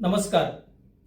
नमस्कार.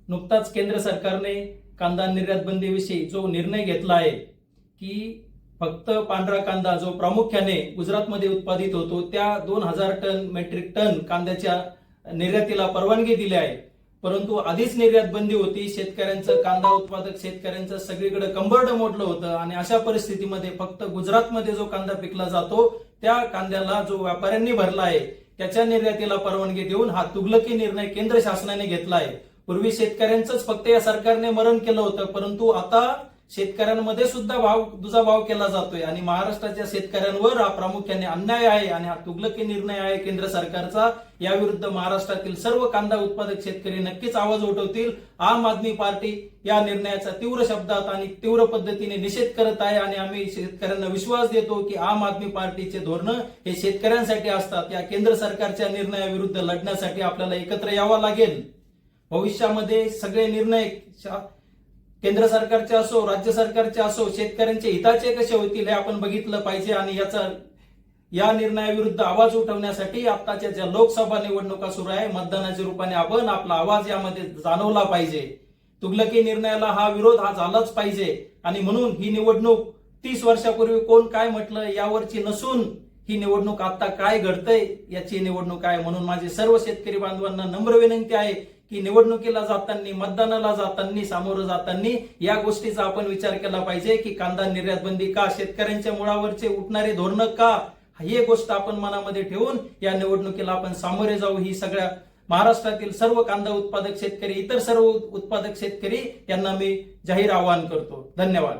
नुकताच केंद्र सरकारने कांदा निर्यात बंदीविषयी जो निर्णय घेतला आहे की फक्त पांढरा कांदा जो प्रामुख्याने गुजरातमध्ये उत्पादित होतो त्या दोन हजार टन मेट्रिक टन कांद्याच्या निर्यातीला परवानगी दिली आहे. परंतु आधीच निर्यात बंदी होती शेतकऱ्यांचं कांदा उत्पादक शेतकऱ्यांचं सगळीकडे कंबरड मोडलं होतं आणि अशा परिस्थितीमध्ये फक्त गुजरातमध्ये जो कांदा पिकला जातो त्या कांद्याला जो व्यापाऱ्यांनी भरला आहे त्याच्या निर्यातीला परवानगी देऊन हा तुगलकी निर्णय केंद्र शासनाने घेतला आहे. पूर्वी शेतकऱ्यांचंच फक्त या सरकारने मरण केलं होतं परंतु आता शेतकऱ्यांमध्ये सुद्धा भाव दुजा भाव केला जातोय. आणि महाराष्ट्राच्या शेतकऱ्यांवर हा प्रामुख्याने अन्याय आहे आणि हा तुगलकी निर्णय आहे. केंद्र सरकारचा याविरुद्ध महाराष्ट्रातील सर्व कांदा उत्पादक शेतकरी नक्कीच आवाज उठवतील. आम आदमी पार्टी या निर्णयाचा तीव्र शब्दात आणि तीव्र पद्धतीने निषेध करत आहे. आणि आम्ही शेतकऱ्यांना विश्वास देतो की आम आदमी पार्टीचे धोरण हे शेतकऱ्यांसाठी असतात. या केंद्र सरकारच्या निर्णयाविरुद्ध लढण्यासाठी आपल्याला एकत्र यावं लागेल. भविष्यामध्ये सगळे निर्णय केंद्र सरकारचे असो राज्य सरकारचे असो शेतकऱ्यांचे हिताचे कसे होतील हे आपण बघितलं पाहिजे आणि याचा या निर्णयाविरुद्ध आवाज उठवण्यासाठी आताच्या ज्या लोकसभा निवडणुका सुरू आहे मतदानाच्या रूपाने आपण आपला आवाज यामध्ये जाणवला पाहिजे. तुगलकी निर्णयाला हा विरोध हा झालाच पाहिजे. आणि म्हणून ही निवडणूक तीस वर्षापूर्वी कोण काय म्हटलं यावरची नसून ही निवडणूक आता काय घडतंय याची निवडणूक आहे म्हणून माझे सर्व शेतकरी बांधवांना नम्र विनंती आहे. की निवडणुकीला जाताना मतदानाला जाताना सामोरं जाताना या गोष्टीचा आपण विचार केला पाहिजे की कांदा निर्यात बंदी का शेतकऱ्यांच्या मुळावरचे उठणारे धोरणं का? ही गोष्ट आपण मनामध्ये ठेवून या निवडणुकीला आपण सामोरे जाऊ. ही सगळ्या महाराष्ट्रातील सर्व कांदा उत्पादक शेतकरी इतर सर्व उत्पादक शेतकरी यांना मी जाहीर आवाहन करतो. धन्यवाद.